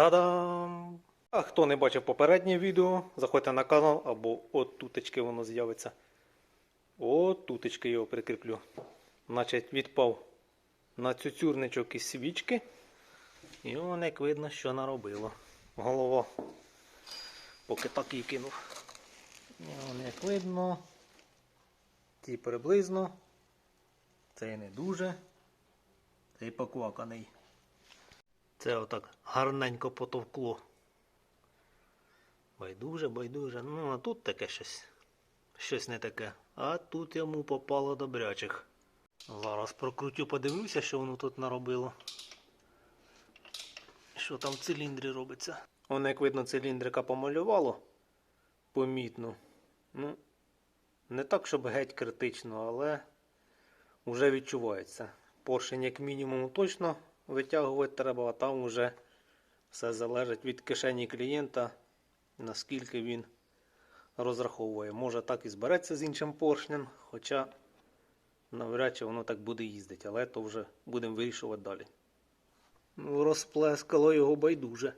Та-дам! А хто не бачив попереднє відео, заходьте на канал або от тутечки воно з'явиться. От тутечки його прикріплю. Значить, відпав на цюцюрничок із свічки. І он як видно, що наробило. Голова. Поки так її кинув. І он як видно. Ті приблизно. Цей не дуже. Цей покваканий. Це отак гарненько потовкло. Байдуже, байдуже. Ну, а тут таке щось. Щось не таке. А тут йому попало добрячих. Зараз прокрутю, подивлюся, що воно тут наробило. Що там в циліндрі робиться. Воно, як видно, циліндрика помалювало. Помітно. Ну, не так, щоб геть критично, але вже відчувається. Поршень, як мінімум, точно витягувати треба, а там вже все залежить від кишені клієнта, наскільки він розраховує. Може так і збереться з іншим поршнем, хоча навряд чи воно так буде їздити, але то вже будемо вирішувати далі. Розплескало його байдуже.